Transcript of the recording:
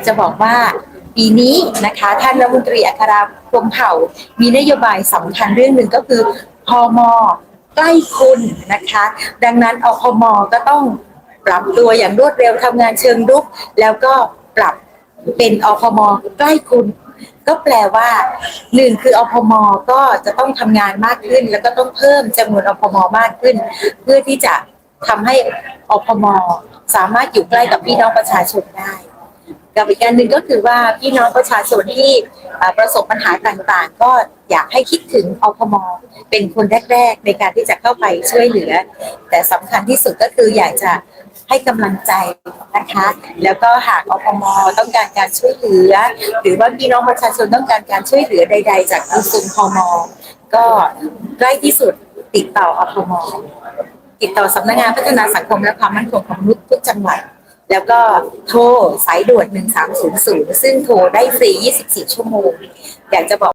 ากจะบอกว่าปีนี้นะคะท่านรัฐมนตรีอัคราพรมเผ่า มีนโยบายสำคัญเรื่องหนึ่งก็คือพมใกล้คุณนะคะ ดังนั้นอพมก็ต้องปรับตัวอย่างรวดเร็วทำงานเชิงรุก แล้วก็ปรับเป็นอพมใกล้คุณ ก็แปลว่าหนึ่งคืออพมก็จะต้องทำงานมากขึ้น แล้วก็ต้องเพิ่มจำนวนอพมมากขึ้น เพื่อที่จะทำให้อพมสามารถอยู่ใกล้กับพี่น้องประชาชนได้ กับอีกการหนึ่งก็คือว่าพี่น้องประชาชนที่ประสบปัญหาต่างๆ ก็อยากให้คิดถึงอพมเป็นคนแรก ๆ ในการที่จะเข้าไปช่วยเหลือ แต่สำคัญที่สุดก็คืออยากจะให้กำลังใจนะคะ แล้วก็หากอพมต้องการการช่วยเหลือ หรือว่าพี่น้องประชาชนต้องการการช่วยเหลือใด ๆ จากกระทรวงพมก็ใกล้ที่สุดติดต่ออพมติดต่อสำนักงานพัฒนาสังคมและความมั่นคงของมนุษย์ทุกจังหวัด แล้วก็โทรสายด่วน 1300 ซึ่งโทรได้ฟรี 24 ชั่วโมง อยากจะบอก